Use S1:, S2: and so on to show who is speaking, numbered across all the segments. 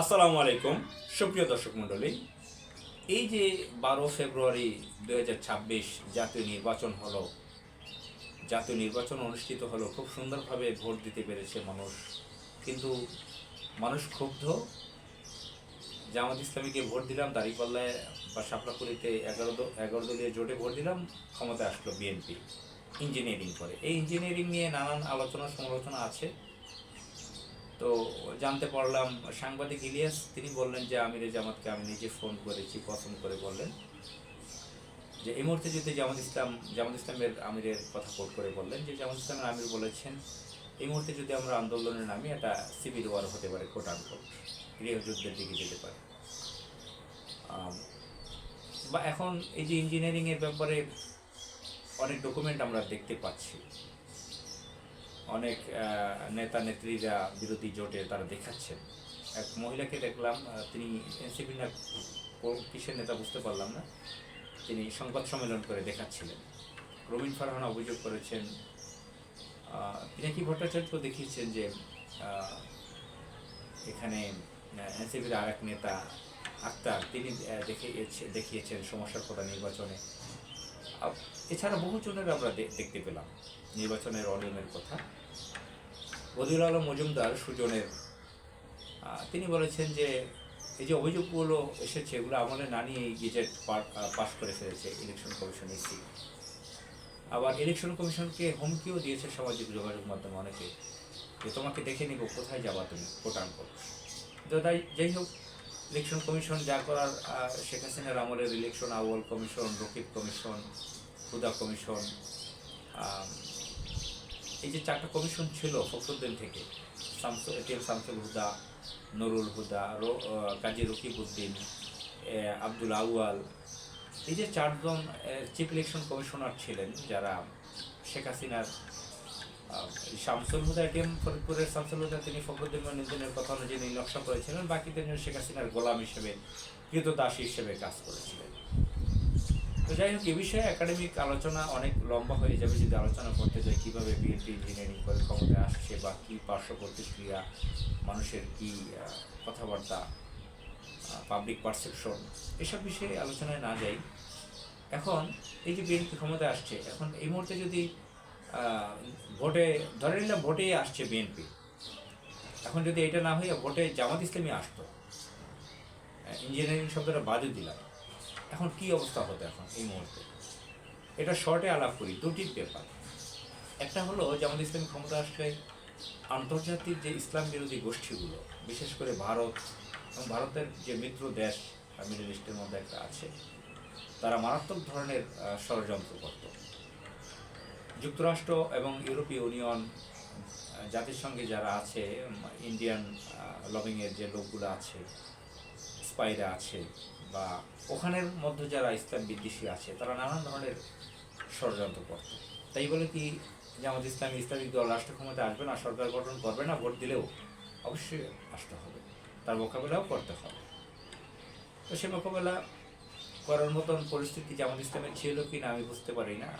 S1: আসসালামু আলাইকুম। সুপ্রিয় দর্শক মণ্ডলী, এই যে বারো ফেব্রুয়ারি দু হাজার ছাব্বিশ জাতীয় নির্বাচন হলো, জাতীয় নির্বাচন অনুষ্ঠিত হলো, খুব সুন্দরভাবে ভোট দিতে পেরেছে মানুষ। কিন্তু মানুষ ক্ষুব্ধ, জামাত ইসলামীকে ভোট দিলাম দাঁড়িপাল্লায় বা সাপলাকুড়িতে এগারো এগারো দলীয় জোটে ভোট দিলাম, ক্ষমতায় আসলো বিএনপি। ইঞ্জিনিয়ারিং করে। এই ইঞ্জিনিয়ারিং নিয়ে নানান আলোচনা সমালোচনা আছে। তো জানতে পারলাম সাংবাদিক ইলিয়াস, তিনি বললেন যে আমির জামাতকে আমি নিজে ফোন করেছি, পছন্দ করে বললেন। যে এই মুহূর্তে যদি জামাত ইসলাম, জামাত ইসলামের আমিরের কথা কোট করে বললেন, যে জামাত ইসলামের আমির বলেছেন, এই মুহূর্তে যদি আমরা আন্দোলনে নামি, এটা সিভিল ওয়ার হতে পারে, কোট আনকোট গৃহযুদ্ধের দিকে যেতে পারে। বা এখন এই যে ইঞ্জিনিয়ারিংয়ের ব্যাপারে অনেক ডকুমেন্ট আমরা দেখতে পাচ্ছি। অনেক নেতা নেত্রীরা বিরোধী জোটে তারা দেখাচ্ছেন। এক মহিলাকে দেখলাম তিনি এনসিপি না কিসের নেতা বুঝতে পারলাম না। তিনি সংবাদ সম্মেলন করে দেখাচ্ছিলেন। রবীন ফারহান অভিযোগ করেছেন পিনাকি ভট্টাচার্য দেখিয়েছেন যে এখানে এনসিপির আর এক নেতা আক্তার, তিনি দেখিয়েছে- দেখিয়েছেন সমস্যার কথা নির্বাচনে। এছাড়া বহুজনের আমরা দেখতে পেলাম নির্বাচনের অনিয়মের কথা। বদিউল আলম মজুমদার সুজনের তিনি বলেছেন যে এই যে অভিযোগগুলো এসেছে, এগুলো আমলে না নিয়ে গেজেট পাস করে ফেলেছে ইলেকশন কমিশন ইসি। আবার ইলেকশন কমিশনকে হুমকিও দিয়েছে সামাজিক যোগাযোগ মাধ্যমে অনেকে, যে তোমাকে দেখে নিব, কোথায় যাবা তুমি কোটান করো তো যাই হোক ইলেকশন কমিশন যা করার শেখ হাসিনার আমলের election Awal commission, Rakib commission, Huda commission এই যে চারটা কমিশন ছিল ফখরুদ্দিন থেকে শামসুল এটিএম শামসুল হুদা, নুরুল হুদা কাজী রকিবউদ্দিন আব্দুল আউয়াল, এই যে চারজন চিফ ইলেকশন কমিশনার ছিলেন যারা শেখ হাসিনার শামসুল হুদা এটিএম ফরিদপুরের শামসুল হুদা তিনি ফখরুদ্দিন মনিউদ্দিনের কথা অনুযায়ী নকশা করেছিলেন। বাকি তিনজন শেখ হাসিনার গোলাম হিসেবে কৃতদাসী হিসেবে কাজ করেছিলেন। তো যাই হোক, এ বিষয়ে একাডেমিক আলোচনা অনেক লম্বা হয়ে যাবে। যদি আলোচনা করতে যাই, কীভাবে বিএনপি ইঞ্জিনিয়ারিং করে ক্ষমতায় আসছে বা কী পার্শ্ব প্রতিক্রিয়া, মানুষের কী কথাবার্তা পাবলিক পারসেপশন এসব বিষয়ে আলোচনায় না যাই। এখন এই যে বিএনপি ক্ষমতায় আসছে, এখন এই মুহূর্তে যদি ভোটে, ধরে নিলাম ভোটেই আসছে বিএনপি এখন যদি এটা না হয়ে ভোটে জামাত ইসলামী আসতো ইঞ্জিনিয়ারিং শব্দটা বাদে দিলাম। এখন কি অবস্থা হতো এখন এই মুহূর্তে? এটা শর্টে আলাপ করি, দুটি ব্যাপার একটা হলো জামাত ইসলামী ক্ষমতা আসলে আন্তর্জাতিক যে ইসলাম বিরোধী গোষ্ঠীগুলো, বিশেষ করে ভারত, এবং ভারতের যে মিত্র দেশ, মিডল ইস্টের মধ্যে একটা আছে, তারা মারাত্মক ধরনের ষড়যন্ত্র করত। যুক্তরাষ্ট্র এবং ইউরোপীয় ইউনিয়ন জাতিসংঘে যারা আছে ইন্ডিয়ান লবিংয়ের যে লোকগুলো আছে, স্পাইরা আছে, বা ওখানের মধ্যে যারা ইসলাম বিদ্বেষী আছে, তারা নানান ধরনের ষড়যন্ত্র করত। তাই বলে কি জামাত ইসলামী ইসলামিক দল রাষ্ট্র ক্ষমতা আসবে না, সরকার গঠন করবে না, ভোট দিলেও অবশ্যই আসতে হবে। তার মোকাবেলাও করতে হবে। তো সে মোকাবেলা করার মতন পরিস্থিতি জামাত ইসলামের ছিল কি না আমি বুঝতে পারি না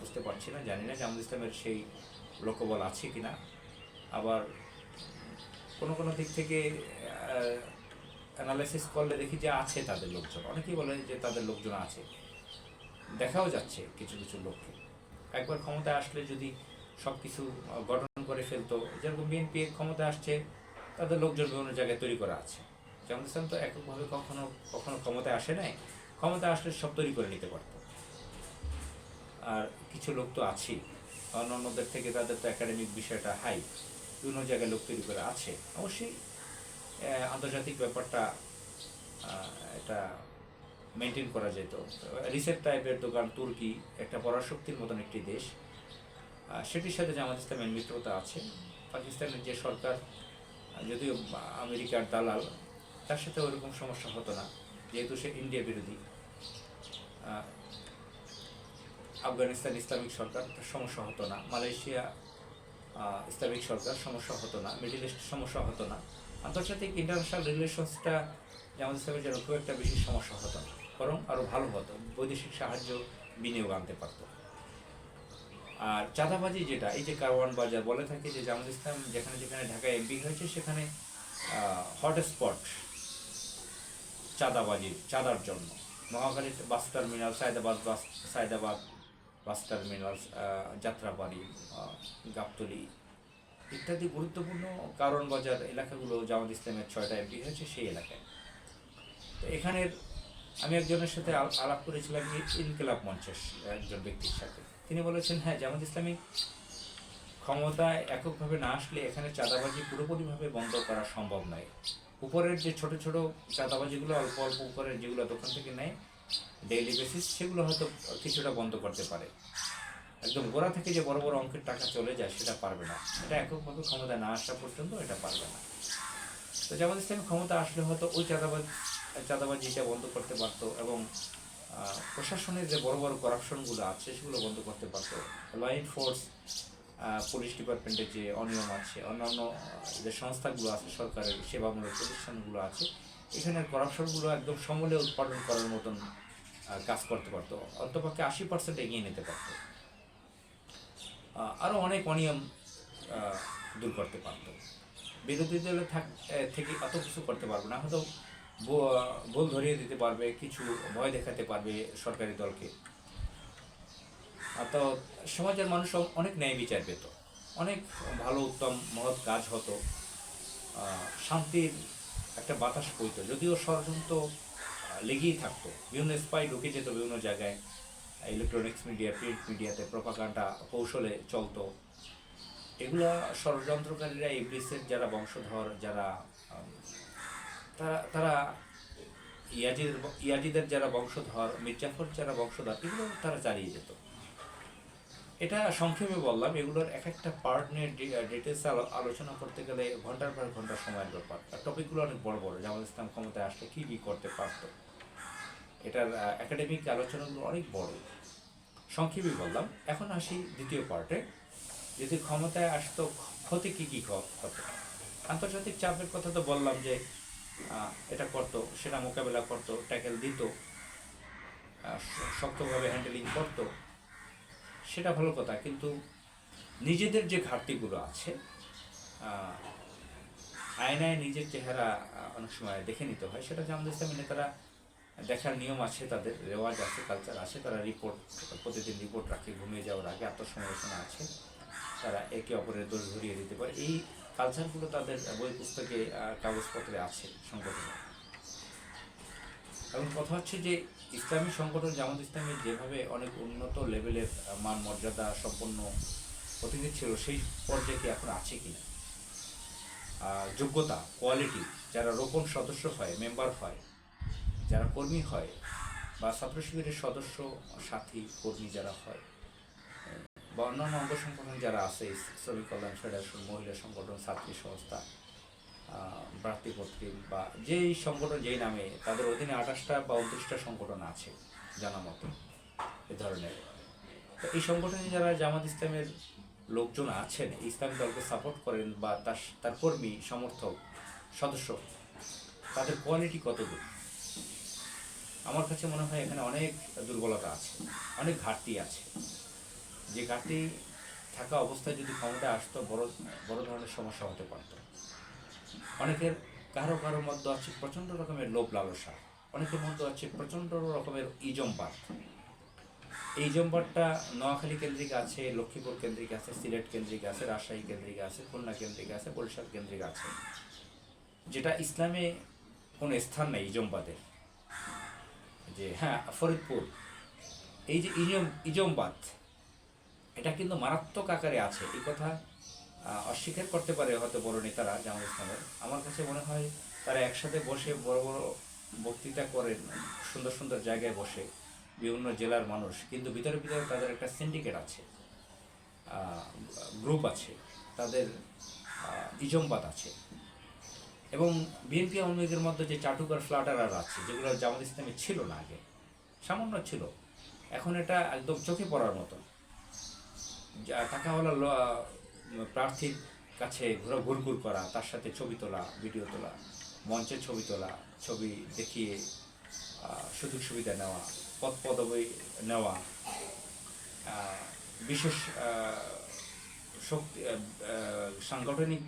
S1: বুঝতে পারছি না, জানি না জামাত ইসলামের সেই লোকবল আছে কি না আবার কোনো কোনো দিক থেকে অ্যানালাইসিস করলে দেখি যে আছে তাদের লোকজন। অনেকেই বলে যে তাদের লোকজন আছে। দেখাও যাচ্ছে কিছু কিছু লোককে। একবার ক্ষমতায় আসলে যদি সব কিছু গঠন করে ফেলতো, যেরকম বিএনপি ক্ষমতায় আসছে, তাদের লোকজন বিভিন্ন জায়গায় তৈরি করা আছে। যেমন ইসলাম তো এককভাবে কখনো কখনো ক্ষমতায় আসে নাই। ক্ষমতায় আসলে সব তৈরি করে নিতে পারতো। আর কিছু লোক তো আছেই। অন্যান্যদের থেকে তাদের তো একাডেমিক বিষয়টা হাই বিভিন্ন জায়গায় লোক তৈরি করে আছে। অবশ্যই আন্তর্জাতিক ব্যাপারটা এটা মেনটেন করা যেত। রিসেট টাইপের দোকান তুর্কি, একটা পরাশক্তির মতন একটি দেশ। সেটির সাথে জামাত ইসলামের মিত্রতা আছে। পাকিস্তানের যে সরকার, যদিও আমেরিকার দালাল, তার সাথে ওরকম সমস্যা হতো না। যেহেতু সে ইন্ডিয়া বিরোধী আফগানিস্তান ইসলামিক সরকার সমস্যা হতো না, মালয়েশিয়া ইসলামিক সরকার সমস্যা হতো না, মিডিল ইস্ট সমস্যা হতো না। আন্তর্জাতিক ইন্টারন্যাশনাল রিলেশনসটা যেমন ইসলামের জন্য খুব একটা বেশি সমস্যা হতো না, বরং আরও ভালো হতো, বৈদেশিক সাহায্য বিনিয়োগ আনতে পারত। আর চাঁদাবাজি যেটা, এই যে কারওয়ান বাজার, বলে থাকে যে জামাত ইসলাম যেখানে যেখানে ঢাকায় এমপি হয়েছে, সেখানে হটস্পট চাঁদাবাজি, চাঁদার জন্য। Mohakhali bus terminal, Saidabad bus Saidabad bus terminal Jatrabari Gabtoli ইত্যাদি গুরুত্বপূর্ণ কারণ বাজার এলাকাগুলো জামাত ইসলামের ছয়টা এমপি হয়েছে সেই এলাকায়। তো এখানের আমি একজনের সাথে আলাপ করেছিলাম যে ইনকিলাব মঞ্চের একজন ব্যক্তির সাথে। তিনি বলেছেন হ্যাঁ জামাত ইসলামী ক্ষমতায় এককভাবে না আসলে এখানে চাঁদাবাজি পুরোপুরিভাবে বন্ধ করা সম্ভব নয়। উপরের যে ছোট ছোট চাঁদাবাজিগুলো, অল্প অল্প উপরের যেগুলো দোকান থেকে নেয় ডেইলি বেসিস সেগুলো হয়তো কিছুটা বন্ধ করতে পারে। একদম গোড়া থেকে যে বড় বড় অঙ্কের টাকা চলে যায়, সেটা পারবে না। এটা এককভাবে ক্ষমতা না আসা পর্যন্ত এটা পারবে না। তো জামাত ইসলামী ক্ষমতা আসলে হয়তো ওই চাঁদাবাজ, চাঁদাবাজিটা বন্ধ করতে পারতো এবং প্রশাসনের যে বড় বড় করাপশনগুলো আছে, সেগুলো বন্ধ করতে পারতো। ল ফোর্স পুলিশ ডিপার্টমেন্টের যে অনিয়ম আছে, অন্যান্য যে সংস্থাগুলো আছে, সরকারের সেবামূলক প্রতিষ্ঠানগুলো আছে এখানের করাপশনগুলো একদম সমলে উৎপাদন করার মতন কাজ করতে পারতো। অন্তপক্ষে আশি পার্সেন্ট এগিয়ে নিতে পারতো। আরও অনেক অনিয়ম দূর করতে পারতো। বিরোধী দলে থাক থেকে অত কিছু করতে পারবে না। হয়তো ভুল ধরিয়ে দিতে পারবে, কিছু ভয় দেখাতে পারবে সরকারি দলকে। তো সমাজের মানুষ অনেক ন্যায় বিচার পেত। অনেক ভালো, উত্তম, মহৎ কাজ হতো। শান্তির একটা বাতাস বইতো। যদিও ষড়যন্ত্র লেগেই থাকতো। বিভিন্ন স্পাই ঢুকে যেত বিভিন্ন জায়গায়। ইলেকট্রনিক্স মিডিয়া প্রিন্ট মিডিয়াতে প্রপাকাণ্ডা কৌশলে চলতো। এগুলা ষড়যন্ত্রকারীরা ইবলিসের যারা বংশধর, যারা তারা তারা ইয়াজিদ, ইয়াজিদের যারা বংশধর, মির্জাফর যারা বংশধর, এগুলো তারা চালিয়ে যেত। এটা সংক্ষেপে বললাম, এগুলোর এক একটা পার্ট নিয়ে ডিটেলস আলোচনা করতে গেলে ঘণ্টার পর ঘণ্টা সময়ের ব্যাপার। আর টপিকগুলো অনেক বড় বড় জামাত ইসলাম ক্ষমতায় আসলে কী কী করতে পারতো? এটার একাডেমিক আলোচনাগুলো অনেক বড়। সংক্ষেপে বললাম, এখন আসি দ্বিতীয় পার্টে যদি ক্ষমতায় আসতো, ক্ষতি কী কী হতো? আন্তর্জাতিক চাপের কথা তো বললাম যে এটা করতো সেটা মোকাবেলা করতো ট্যাকেল দিত শক্তভাবে হ্যান্ডেলিং করতো। সেটা ভালো কথা, কিন্তু নিজেদের যে ঘাটতিগুলো আছে আয়নায় নিজের চেহারা অনেক সময় দেখে নিতে হয়। সেটা জামাত ইসলামী নেতারা দেখার নিয়ম আছে তাদের, রেওয়াজ আছে কালচার আছে, তারা রিপোর্ট প্রতিদিন রিপোর্ট রাখে, ঘুমিয়ে যাওয়ার আগে আত্মসমালোচনা আছে। তারা একে অপরের দোষ ধরিয়ে দিতে পারে। এই কালচারগুলো তাদের বই পুস্তকে কাগজপত্রে আছে সংগঠনে। এবং কথা হচ্ছে যে ইসলামী সংগঠন জামাত ইসলামী যেভাবে অনেক উন্নত লেভেলের মান মর্যাদা সম্পন্ন অতীতে ছিল সেই পর্যায়ে কি এখন আছে কিনা? আহ, যোগ্যতা কোয়ালিটি যারা রোপণ সদস্য হয় মেম্বার হয় যারা কর্মী হয় বা ছাত্র শিবিরের সদস্য সাথী কর্মী যারা হয় বা অন্যান্য অঙ্গ সংগঠন যারা আছে শ্রমিক কল্যাণ ফেডারেশন মহিলা সংগঠন ছাত্রী সংস্থা প্রার্থীপত্রী বা যেই সংগঠন, যেই নামে, তাদের অধীনে আঠাশটা বা উনত্রিশটা সংগঠন আছে জানা মতো এ ধরনের। এই সংগঠনে যারা জামাত ইসলামের লোকজন আছেন, ইসলামী দলকে সাপোর্ট করেন বা তার তার কর্মী, সমর্থক, সদস্য, তাদের কোয়ালিটি কতদূর আমার কাছে মনে হয় এখানে অনেক দুর্বলতা আছে, অনেক ঘাটতি আছে। যে ঘাটতি থাকা অবস্থায় যদি ক্ষমতা আসতো, বড় বড় ধরনের সমস্যা হতে পারত। অনেকের কারও কারও মধ্যে আছে প্রচণ্ড রকমের লোভ লালসা, অনেকের মধ্যে আছে প্রচণ্ড রকমের ইজমবাদ এই ইজমবাদটা নোয়াখালী কেন্দ্রিক আছে, লক্ষ্মীপুর কেন্দ্রিক আছে, সিলেট কেন্দ্রিক আছে, রাজশাহী কেন্দ্রিক আছে, খুলনা কেন্দ্রিক আছে, বরিশাল কেন্দ্রিক আছে। যেটা ইসলামে কোনো স্থান নেই ইজম্বাদের যে হ্যাঁ ফরিদপুর, এই যে ইজম ইজমবাদ এটা কিন্তু মারাত্মক আকারে আছে। এই কথা অস্বীকার করতে পারে হয়তো বড় নেতারা জামাত ইসলামের। আমার কাছে মনে হয় তারা একসাথে বসে বড় বড় বক্তৃতা করেন, সুন্দর সুন্দর জায়গায় বসে, বিভিন্ন জেলার মানুষ, কিন্তু ভিতরে ভিতরে তাদের একটা সিন্ডিকেট আছে গ্রুপ আছে, তাদের ইজমবাদ আছে। এবং বিএনপি আওয়ামী লীগের মধ্যে যে চাটুকার ফ্লাটারার আছে, যেগুলো জামাত ইসলামী ছিল না আগে, সামান্য ছিল, এখন এটা একদম চোখে পড়ার মতো। যা টাকাওয়ালা প্রার্থীর কাছে ঘুরে ঘুরঘুর করা, তার সাথে ছবি তোলা ভিডিও তোলা, মঞ্চে ছবি তোলা, ছবি দেখিয়ে সুযোগ সুবিধা নেওয়া পদ পদবি নেওয়া বিশেষ শক্তি সাংগঠনিক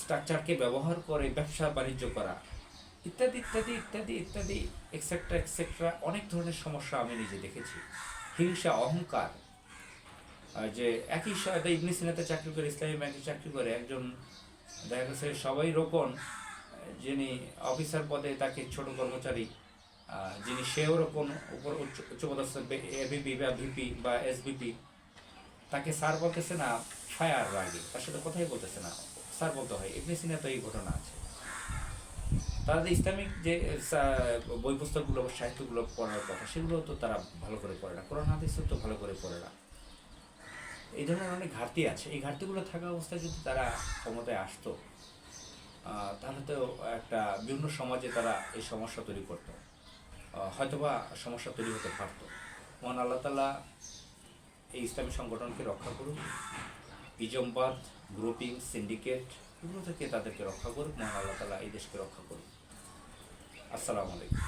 S1: স্ট্রাকচারকে ব্যবহার করে ব্যবসা বাণিজ্য করা, ইত্যাদি ইত্যাদি ইত্যাদি ইত্যাদি এক্সেট্রা এক্সেট্রা অনেক ধরনের সমস্যা আমি নিজে দেখেছি। হিংসা, অহংকার যে একই সাথে ইবনি সিনাতে চাকরি করে, ইসলামী ব্যাংকে চাকরি করে একজন, দেখা গেছে সবাই রোকন যিনি অফিসার পদে তাকে ছোট কর্মচারী যিনি সেও রকম উপর উচ্চ উচ্চপদস্থ এভিপি বা ভিপি বা এসবিপি তাকে স্যার বলতেছে না, ফায়ার রাগে তার সাথে কথাই বলতেছে না, স্যার বলতে হয়, ইবনে সিনা এই ঘটনা আছে। তারা যে ইসলামিক যে বই পুস্তকগুলো সাহিত্যগুলো পড়ার কথা, সেগুলো তো তারা ভালো করে পড়ে না, কোরআন হাদিসও তো ভালো করে পড়ে না। এই ধরনের অনেক ঘাটতি আছে। এই ঘাটতিগুলো থাকা অবস্থায় যদি তারা ক্ষমতায় আসতো তাহলে তো একটা বিভিন্ন সমাজে তারা এই সমস্যা তৈরি করতো। হয়তোবা সমস্যা তৈরি হতে পারতো। মহান আল্লাহ তালা এই ইসলামী সংগঠনকে রক্ষা করুন ইজমবাদ গ্রুপিং, সিন্ডিকেট এগুলো থেকে তাদেরকে রক্ষা করুক। মহান আল্লাহ তালা এই দেশকে রক্ষা করুন আসসালামু আলাইকুম।